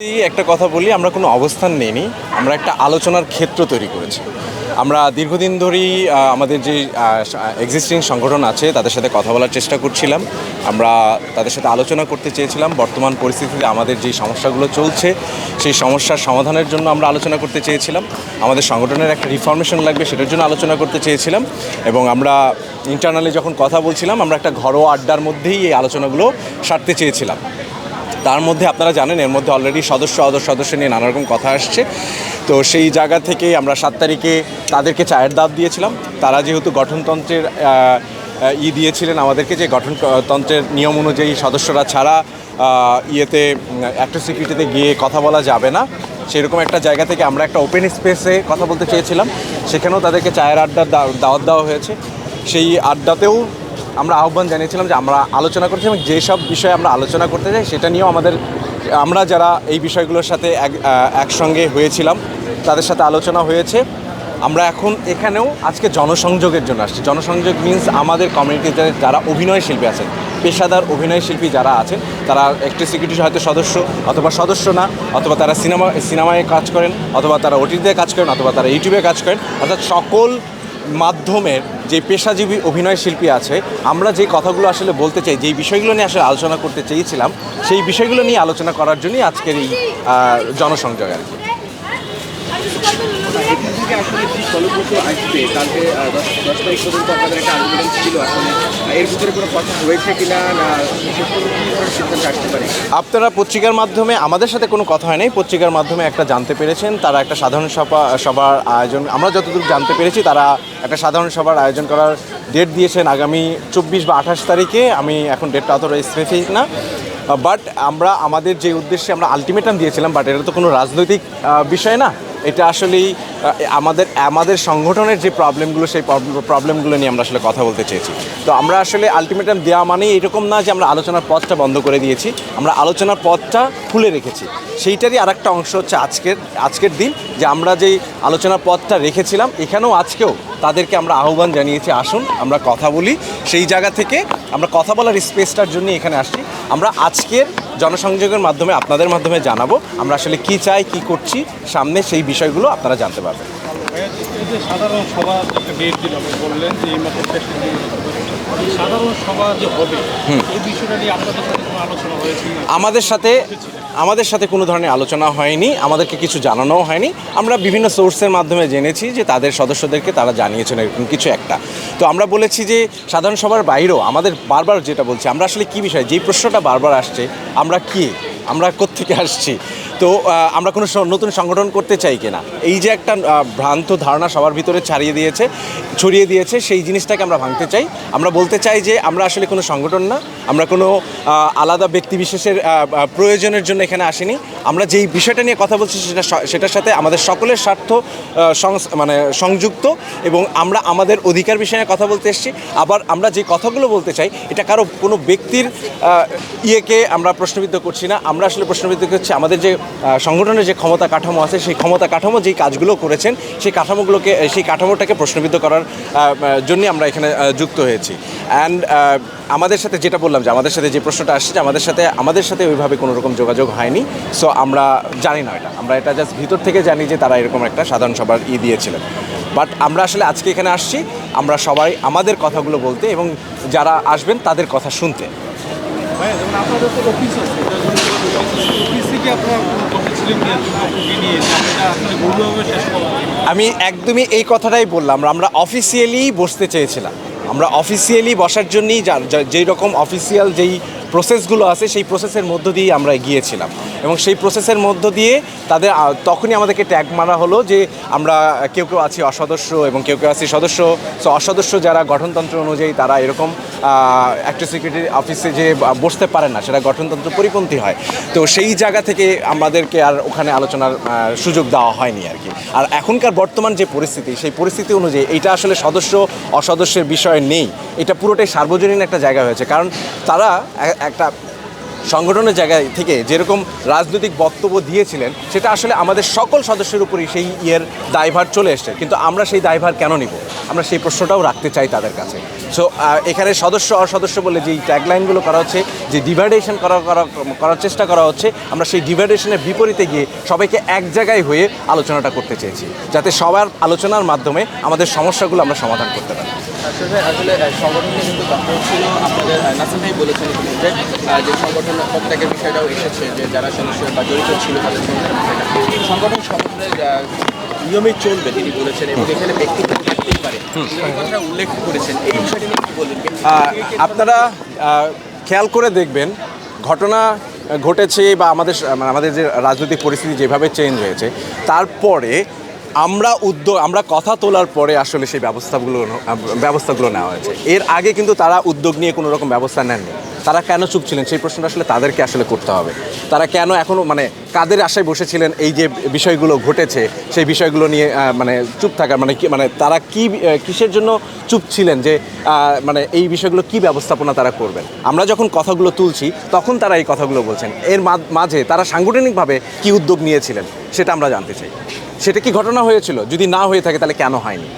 একটা কথা বলি, আমরা কোনো অবস্থান নেইনি, আমরা একটা আলোচনার ক্ষেত্র তৈরি করেছি। আমরা দীর্ঘদিন ধরেই আমাদের যে এক্সিস্টিং সংগঠন আছে, তাদের সাথে কথা বলার চেষ্টা করছিলাম। আমরা তাদের সাথে আলোচনা করতে চেয়েছিলাম। বর্তমান পরিস্থিতিতে আমাদের যে সমস্যাগুলো চলছে, সেই সমস্যার সমাধানের জন্য আমরা আলোচনা করতে চেয়েছিলাম। আমাদের সংগঠনের একটা রিফর্মেশন লাগবে, সেটার জন্য আলোচনা করতে চেয়েছিলাম। এবং আমরা ইন্টারনালি যখন কথা বলছিলাম, আমরা একটা ঘরোয়া আড্ডার মধ্যেই এই আলোচনাগুলো সারতে চেয়েছিলাম। তার মধ্যে আপনারা জানেন, এর মধ্যে অলরেডি সদস্য অদর সদস্য নিয়ে নানারকম কথা আসছে। তো সেই জায়গা থেকে আমরা সাত তারিখে তাদেরকে চায়ের দাব দিয়েছিলাম। তারা যেহেতু গঠনতন্ত্রের ই দিয়েছিলেন আমাদেরকে যে গঠনতন্ত্রের নিয়ম অনুযায়ী সদস্যরা ছাড়া ইয়েতে একটা সিকিউরিটিতে গিয়ে কথা বলা যাবে না। সেরকম একটা জায়গা থেকে আমরা একটা ওপেন স্পেসে কথা বলতে চেয়েছিলাম। সেখানেও তাদেরকে চায়ের আড্ডার দাওয়াত দেওয়া হয়েছে। সেই আড্ডাতেও আমরা আহ্বান জানিয়েছিলাম যে আমরা আলোচনা করছি এবং যেসব বিষয়ে আমরা আলোচনা করতে চাই, সেটা নিয়েও আমাদের, আমরা যারা এই বিষয়গুলোর সাথে এক একসঙ্গে হয়েছিলাম, তাদের সাথে আলোচনা হয়েছে। আমরা এখন এখানেও আজকে জনসংযোগের জন্য আসছি। জনসংযোগ মিন্স আমাদের কমিউনিটিতে যারা অভিনয় শিল্পী আছেন, পেশাদার অভিনয় শিল্পী যারা আছেন, তারা একটি সিকিউরিটি হয়তো সদস্য অথবা সদস্য না, অথবা তারা সিনেমা, সিনেমায় কাজ করেন, অথবা তারা ওটিতে কাজ করেন, অথবা তারা ইউটিউবে কাজ করেন, অর্থাৎ সকল মাধ্যমের যে পেশাজীবী অভিনয় শিল্পী আছে, আমরা যে কথাগুলো আসলে বলতে চাই যেই বিষয়গুলো নিয়ে আসলে আলোচনা করতে চেয়েছিলাম, সেই বিষয়গুলো নিয়ে আলোচনা করার জন্যই আজকের এই জনসংযোগ আর কি। আপনারা পত্রিকার মাধ্যমে আমাদের সাথে কোনো কথা হয় নাই। পত্রিকার মাধ্যমে একটা জানতে পেরেছেন, তারা একটা সাধারণ সভা, সভার আয়োজন, আমরা যতদূর জানতে পেরেছি, তারা একটা সাধারণ সভার আয়োজন করার ডেট দিয়েছেন আগামী চব্বিশ বা আঠাশ তারিখে। আমি এখন ডেটটা অতটা স্পেসিফিক না। বাট আমরা, আমাদের যে উদ্দেশ্যে আমরা আলটিমেটাম দিয়েছিলাম বাট এটা তো কোনো রাজনৈতিক বিষয় না। এটা আসলেই আমাদের আমাদের সংগঠনের যে প্রবলেমগুলো, সেই প্রবলেমগুলো নিয়ে আমরা আসলে কথা বলতে চেয়েছি। তো আমরা আসলে আলটিমেটাম দেওয়া মানেই এরকম না যে আমরা আলোচনার পথটা বন্ধ করে দিয়েছি, আমরা আলোচনার পথটা খুলে রেখেছি। সেইটারই আর একটা অংশ হচ্ছে আজকের আজকের দিন যে আমরা যেই আলোচনার পথটা রেখেছিলাম, এখানেও আজকেও তাদেরকে আমরা আহ্বান জানিয়েছি, আসুন আমরা কথা বলি। সেই জায়গা থেকে আমরা কথা বলার স্পেসটার জন্য এখানে আসছি। আমরা আজকের জনসংযোগের মাধ্যমে আপনাদের মাধ্যমে জানাব আমরা আসলে কি চাই কি করছি সামনে সেই বিষয়গুলো আপনারা জানতে পারবেন। সাধারণ সভা ডেট দিল বললেন যে এই মাসের শেষ দিন। এই সাধারণ সভা যে হবে এই বিষয়টা নিয়ে আপনাদের সাথে আলোচনা হয়েছে আমাদের সাথে আমাদের সাথে কোনো ধরনের আলোচনা হয়নি, আমাদেরকে কিছু জানানোও হয়নি। আমরা বিভিন্ন সোর্সের মাধ্যমে জেনেছি যে তাদের সদস্যদেরকে তারা জানিয়েছেন এরকম কিছু একটা। তো আমরা বলেছি যে সাধারণ সভার বাইরেও আমাদের বারবার যেটা বলছি, আমরা আসলে কী বিষয়, যেই প্রশ্নটা বারবার আসছে, আমরা কি, আমরা কোত্থেকে আসছি তো আমরা কোনো নতুন সংগঠন করতে চাই কিনা? এই যে একটা ভ্রান্ত ধারণা সবার ভিতরে ছাড়িয়ে দিয়েছে ছড়িয়ে দিয়েছে সেই জিনিসটাকে আমরা ভাঙতে চাই। আমরা বলতে চাই যে আমরা আসলে কোনো সংগঠন না আমরা কোনো আলাদা ব্যক্তিবিশেষের আহ, আহ, প্রয়োজনের জন্য এখানে আসিনি। আমরা যেই বিষয়টা নিয়ে কথা বলছি সেটা সেটার সাথে আমাদের সকলের স্বার্থ মানে সংযুক্ত এবং আমরা আমাদের অধিকার বিষয়ে কথা বলতে এসেছি। আবার আমরা যে কথাগুলো বলতে চাই এটা কারও কোনো ব্যক্তির ইয়েকে আমরা প্রশ্নবিদ্ধ করছি না। আমরা আসলে প্রশ্নবিদ্ধ করছি আমাদের যে সংগঠনের যে ক্ষমতা কাঠামো আছে, সেই ক্ষমতা কাঠামো যেই কাজগুলো করেছেন, সেই কাঠামোগুলোকে সেই কাঠামোটাকে প্রশ্নবিদ্ধ করার জন্যই আমরা এখানে যুক্ত হয়েছি। অ্যান্ড আমাদের সাথে যেটা বললাম যে, আমাদের সাথে যে প্রশ্নটা আসছে আমাদের সাথে আমাদের সাথে ওইভাবে কোনো রকম যোগাযোগ হয়নি। সো আমরা জানি না এটা। আমরা এটা জাস্ট ভিতর থেকে জানি যে, তারা এরকম একটা সাধারণ সভার ই দিয়েছিলেন। বাট আমরা আসলে আজকে এখানে আসছি। আমরা সবাই আমাদের কথাগুলো বলতে এবং যারা আসবেন তাদের কথা শুনতে। আমি একদমই এই কথাটাই বললাম, আমরা অফিসিয়ালি বসতে চেয়েছিলাম। আমরা অফিসিয়ালি বসার জন্যই যেই রকম অফিসিয়াল যেই প্রসেসগুলো আছে, সেই প্রসেসের মধ্য দিয়েই আমরা গিয়েছিলাম এবং সেই প্রসেসের মধ্য দিয়ে তাদের তখনই আমাদেরকে ট্যাগ মারা হলো যে আমরা কেউ কেউ আছি অসদস্য এবং কেউ কেউ আছি সদস্য। সো অসদস্য যারা গঠনতন্ত্র অনুযায়ী তারা এরকম একটা সিকিউরিটি অফিসে যে বসতে পারে না, সেটা গঠনতন্ত্র পরিপন্থী হয়। তো সেই জায়গা থেকে আমাদেরকে আর ওখানে আলোচনার সুযোগ দেওয়া হয়নি আর কি। আর এখনকার বর্তমান যে পরিস্থিতি, সেই পরিস্থিতি অনুযায়ী এটা আসলে সদস্য অসদস্যের বিষয় নেই। এটা পুরোটাই সার্বজনীন একটা জায়গা হয়েছে। কারণ তারা একটা সংগঠনের জায়গায় থেকে যেরকম রাজনৈতিক বক্তব্য দিয়েছিলেন, সেটা আসলে আমাদের সকল সদস্যের উপরই সেই ইয়ের দায়ভার চলে এসছে। কিন্তু আমরা সেই দায়ভার কেন নিব? আমরা সেই প্রশ্নটাও রাখতে চাই তাদের কাছে। সো এখানে সদস্য, অসদস্য বলে যে ট্যাগলাইনগুলো করা হচ্ছে, যে ডিভাইডেশন করা- করার চেষ্টা করা হচ্ছে, আমরা সেই ডিভাইডেশনের বিপরীতে গিয়ে সবাইকে এক জায়গায় হয়ে আলোচনাটা করতে চেয়েছি। যাতে সবার আলোচনার মাধ্যমে আমাদের সমস্যাগুলো আমরা সমাধান করতে পারি। আসলে আসলে সংগঠনে কিন্তু কথা ছিল। আপনাদের নাসিম ভাই বলেছেন ইতিমধ্যে যে সংগঠন বিষয়টাও এসেছে যে যারা সদস্য বা জড়িত ছিল তাদের সংগঠনের বিষয়টা। সংগঠন সংগঠনের নিয়মে চলবে তিনি বলেছেন এবং এখানে ব্যক্তিগত থাকতেই পারে। কথা উল্লেখ করেছেন। এই বিষয়টি নিয়ে কি বলবেন? আপনারা খেয়াল করে দেখবেন ঘটনা ঘটেছে বা আমাদের মানে আমাদের যে রাজনৈতিক পরিস্থিতি যেভাবে চেঞ্জ হয়েছে তারপরে আমরা উদ্যোগ আমরা কথা তোলার পরে আসলে সেই ব্যবস্থাগুলো ব্যবস্থাগুলো নেওয়া হয়েছে। এর আগে কিন্তু তারা উদ্যোগ নিয়ে কোনো রকম ব্যবস্থা নেননি। তারা কেন চুপ ছিলেন? সেই প্রশ্নটা আসলে তাদেরকে আসলে করতে হবে। তারা কেন এখনও মানে কাদের আশায় বসেছিলেন এই যে বিষয়গুলো ঘটেছে, সেই বিষয়গুলো নিয়ে মানে চুপ থাকার মানে মানে তারা কি কিসের জন্য চুপ ছিলেন যে মানে এই বিষয়গুলো কি ব্যবস্থাপনা তারা করবেন? আমরা যখন কথাগুলো তুলছি, তখন তারা এই কথাগুলো বলছেন। এর মাঝে তারা সাংগঠনিকভাবে কি উদ্যোগ নিয়েছিলেন, সেটা আমরা জানতে চাই। সেটা কি ঘটনা হয়েছিল? যদি না হয়ে থাকে তাহলে কেন হয়নি?